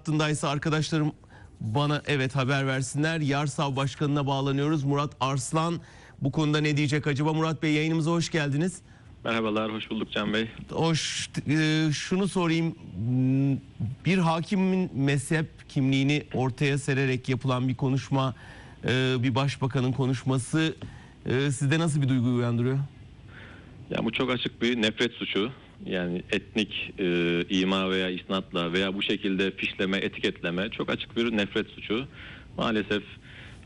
hattındaysa arkadaşlarım bana evet haber versinler. Yarsav Başkanı'na bağlanıyoruz. Murat Arslan bu konuda ne diyecek acaba? Murat Bey yayınımıza hoş geldiniz. Merhabalar, hoş bulduk Can Bey. Hoş, e, şunu sorayım. Bir hakimin mezhep kimliğini ortaya sererek yapılan bir konuşma, e, bir başbakanın konuşması e, sizde nasıl bir duygu uyandırıyor? Ya bu çok açık bir nefret suçu. Yani etnik e, ima veya isnatla veya bu şekilde fişleme, etiketleme çok açık bir nefret suçu. Maalesef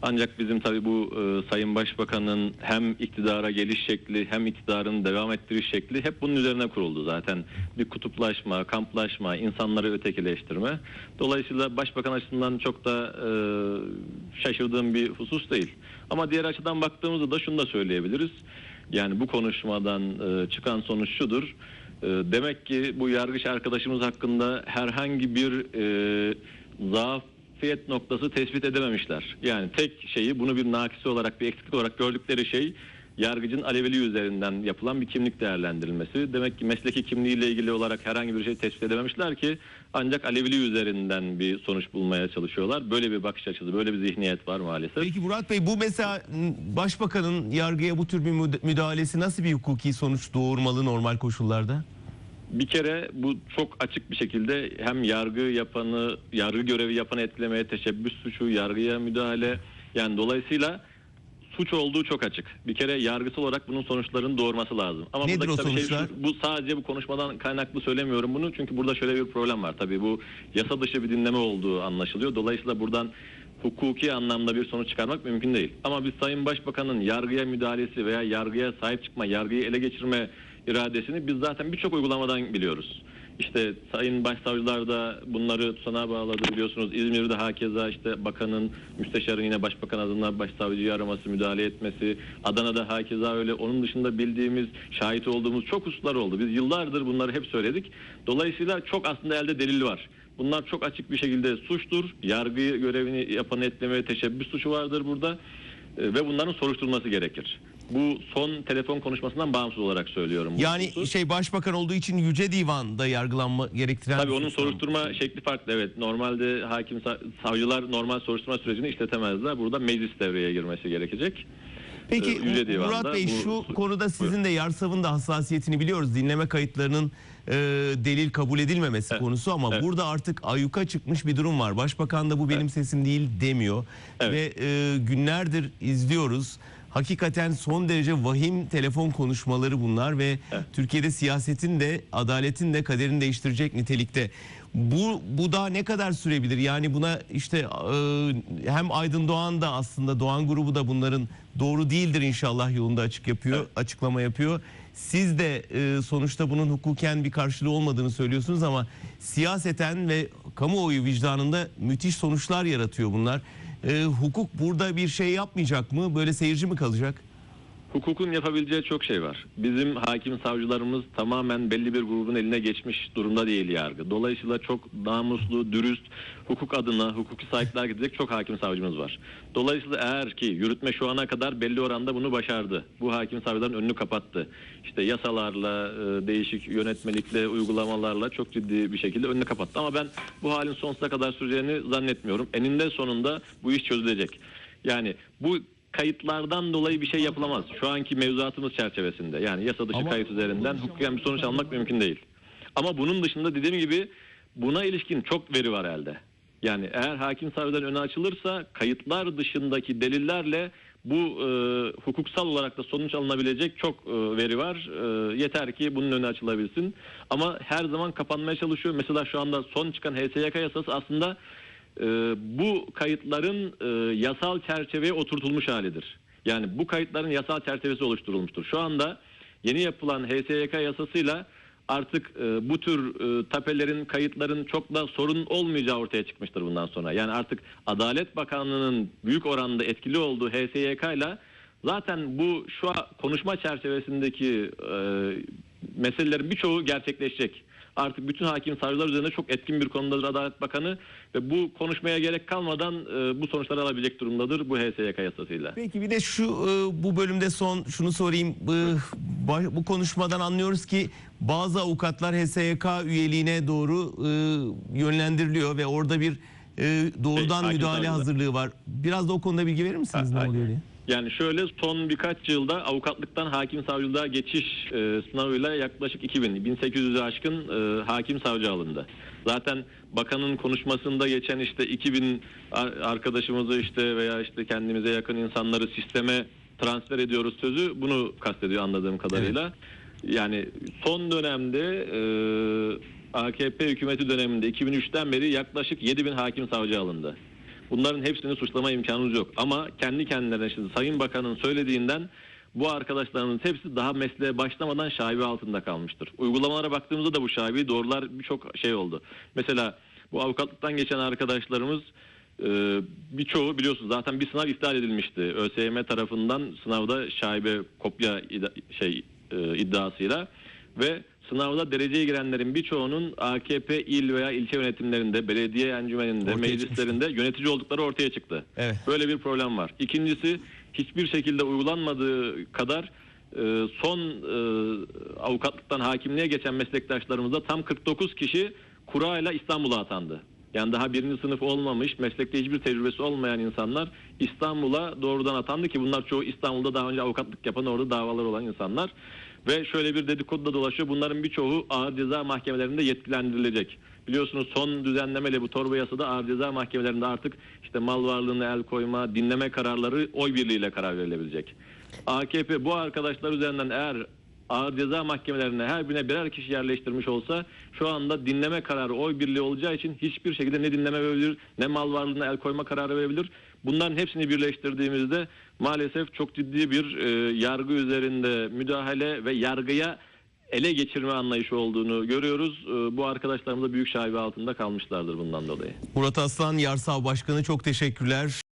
ancak bizim tabii bu e, Sayın Başbakan'ın hem iktidara geliş şekli hem iktidarın devam ettiriş şekli hep bunun üzerine kuruldu zaten. Bir kutuplaşma, kamplaşma, insanları ötekileştirme. Dolayısıyla Başbakan açısından çok da e, şaşırdığım bir husus değil. Ama diğer açıdan baktığımızda da şunu da söyleyebiliriz. Yani bu konuşmadan e, çıkan sonuç şudur. E, demek ki bu yargıç arkadaşımız hakkında herhangi bir e, zafiyet noktası tespit edememişler. Yani tek şeyi bunu bir nakisi olarak bir eksiklik olarak gördükleri şey yargıcın aleviliği üzerinden yapılan bir kimlik değerlendirilmesi. Demek ki mesleki kimliğiyle ilgili olarak herhangi bir şey tespit edememişler ki ancak aleviliği üzerinden bir sonuç bulmaya çalışıyorlar. Böyle bir bakış açısı, böyle bir zihniyet var maalesef. Peki Murat Bey bu mesela başbakanın yargıya bu tür bir müd- müdahalesi nasıl bir hukuki sonuç doğurmalı normal koşullarda? Bir kere bu çok açık bir şekilde hem yargı yapanı, yargı görevi yapanı etkilemeye teşebbüs suçu, yargıya müdahale yani dolayısıyla suç olduğu çok açık. Bir kere yargısal olarak bunun sonuçlarını doğurması lazım. Ama Nedir o şey sonuçlar? şu, bu sadece bu konuşmadan kaynaklı söylemiyorum bunu. Çünkü burada şöyle bir problem var. Tabii bu yasa dışı bir dinleme olduğu anlaşılıyor. Dolayısıyla buradan hukuki anlamda bir sonuç çıkarmak mümkün değil. Ama biz Sayın Başbakan'ın yargıya müdahalesi veya yargıya sahip çıkma, yargıyı ele geçirme iradesini biz zaten birçok uygulamadan biliyoruz. İşte Sayın Başsavcılar da bunları tutanağa bağladı biliyorsunuz. İzmir'de hakeza işte bakanın, müsteşarın yine başbakan adına başsavcıyı araması, müdahale etmesi. Adana'da hakeza öyle. Onun dışında bildiğimiz, şahit olduğumuz çok hususlar oldu. Biz yıllardır bunları hep söyledik. Dolayısıyla çok aslında elde delil var. Bunlar çok açık bir şekilde suçtur. Yargı görevini yapan etlemeye teşebbüs suçu vardır burada. E, ve bunların soruşturulması gerekir. Bu son telefon konuşmasından bağımsız olarak söylüyorum. bu Yani hususu. şey başbakan olduğu için Yüce Divan'da yargılanma gerektiren... Tabii onun soruşturma şekli farklı. Evet normalde hakim sa- savcılar normal soruşturma sürecini işletemezler. Burada meclis devreye girmesi gerekecek. Peki Ee, Yüce Divan'da Murat Bey bu- şu konuda sizin de Yarsav'ın da hassasiyetini biliyoruz. Dinleme kayıtlarının e, delil kabul edilmemesi Evet, konusu ama evet. burada artık ayyuka çıkmış bir durum var. Başbakan da bu benim sesim değil demiyor. Evet. Ve e, günlerdir izliyoruz. Hakikaten son derece vahim telefon konuşmaları bunlar ve Türkiye'de siyasetin de adaletin de kaderini değiştirecek nitelikte. Bu bu daha ne kadar sürebilir? Yani buna işte e, hem Aydın Doğan da aslında Doğan grubu da bunların doğru değildir inşallah yolunda açık yapıyor, Evet. açıklama yapıyor. Siz de e, sonuçta bunun hukuken bir karşılığı olmadığını söylüyorsunuz ama siyaseten ve kamuoyu vicdanında müthiş sonuçlar yaratıyor bunlar. E, hukuk burada bir şey yapmayacak mı? Böyle seyirci mi kalacak? Hukukun yapabileceği çok şey var. Bizim hakim savcılarımız tamamen belli bir grubun eline geçmiş durumda değil yargı. Dolayısıyla çok namuslu, dürüst, hukuk adına hukuki sahipler gidecek çok hakim savcımız var. Dolayısıyla eğer ki yürütme şu ana kadar belli oranda bunu başardı. Bu hakim savcıların önünü kapattı. İşte yasalarla, e, değişik yönetmelikle, uygulamalarla çok ciddi bir şekilde önünü kapattı. Ama ben bu halin sonsuza kadar süreceğini zannetmiyorum. Eninde sonunda bu iş çözülecek. Yani bu kayıtlardan dolayı bir şey yapılamaz. Şu anki mevzuatımız çerçevesinde. Yani yasa dışı Ama- kayıt üzerinden hukuken bir sonuç almak mümkün değil. Ama bunun dışında dediğim gibi buna ilişkin çok veri var elde. Yani eğer hakim savcıdan öne açılırsa kayıtlar dışındaki delillerle bu e, hukuksal olarak da sonuç alınabilecek çok e, veri var. E, yeter ki bunun önü açılabilsin. Ama her zaman kapanmaya çalışıyor. Mesela şu anda son çıkan HSYK yasası aslında e, bu kayıtların e, yasal çerçeveye oturtulmuş halidir. Yani bu kayıtların yasal çerçevesi oluşturulmuştur. Şu anda yeni yapılan HSYK yasasıyla artık e, bu tür e, tapelerin, kayıtların çok da sorun olmayacağı ortaya çıkmıştır bundan sonra. Yani artık Adalet Bakanlığı'nın büyük oranda etkili olduğu HSYK ile zaten bu şu konuşma çerçevesindeki e, meselelerin birçoğu gerçekleşecek. Artık bütün hakim savcılar üzerinde çok etkin bir konudadır Adalet Bakanı ve bu konuşmaya gerek kalmadan e, bu sonuçları alabilecek durumdadır bu HSYK yasasıyla. Peki bir de şu e, bu bölümde son şunu sorayım. E, baş- Bu konuşmadan anlıyoruz ki bazı avukatlar HSYK üyeliğine doğru e, yönlendiriliyor ve orada bir e, doğrudan hakim müdahale hazırlığı var. Biraz da o konuda bilgi verir misiniz Ha- ne oluyor diye? Yani şöyle son birkaç yılda avukatlıktan hakim savcılığa geçiş e, sınavıyla yaklaşık 2000, 1800'ü aşkın e, hakim savcı alındı. Zaten bakanın konuşmasında geçen işte 2000 ar- arkadaşımızı işte veya işte kendimize yakın insanları sisteme transfer ediyoruz sözü bunu kastediyor anladığım kadarıyla. Yani son dönemde e, AKP hükümeti döneminde 2003'ten beri yaklaşık 7000 hakim savcı alındı. Bunların hepsini suçlama imkanımız yok. Ama kendi kendilerine şimdi Sayın Bakan'ın söylediğinden bu arkadaşlarımız hepsi daha mesleğe başlamadan şaibe altında kalmıştır. Uygulamalara baktığımızda da bu şaibeyi doğrular birçok şey oldu. Mesela bu avukatlıktan geçen arkadaşlarımız e, birçoğu biliyorsunuz zaten bir sınav iptal edilmişti. ÖSYM tarafından sınavda şaibe kopya şey e, iddiasıyla ve sınavda dereceye girenlerin birçoğunun AKP il veya ilçe yönetimlerinde, belediye encümeninde, Ortaya meclislerinde yönetici oldukları ortaya çıktı. Evet. Böyle bir problem var. İkincisi hiçbir şekilde uygulanmadığı kadar e, son e, avukatlıktan hakimliğe geçen meslektaşlarımızda tam 49 kişi kura ile İstanbul'a atandı. Yani daha birinci sınıf olmamış, meslekte hiçbir tecrübesi olmayan insanlar İstanbul'a doğrudan atandı ki bunlar çoğu İstanbul'da daha önce avukatlık yapan orada davalar olan insanlar. Ve şöyle bir dedikodu da dolaşıyor. Bunların birçoğu ağır ceza mahkemelerinde yetkilendirilecek. Biliyorsunuz son düzenlemeyle bu torba yasada ağır ceza mahkemelerinde artık işte mal varlığına el koyma, dinleme kararları oy birliğiyle karar verilebilecek. AKP bu arkadaşlar üzerinden eğer ağır ceza mahkemelerine her birine birer kişi yerleştirmiş olsa şu anda dinleme kararı oy birliği olacağı için hiçbir şekilde ne dinleme verebilir ne mal varlığına el koyma kararı verebilir. Bunların hepsini birleştirdiğimizde maalesef çok ciddi bir e, yargı üzerinde müdahale ve yargıya ele geçirme anlayışı olduğunu görüyoruz. E, bu arkadaşlarımız da büyük şaibe altında kalmışlardır bundan dolayı. Murat Aslan Yarsav Başkanı çok teşekkürler.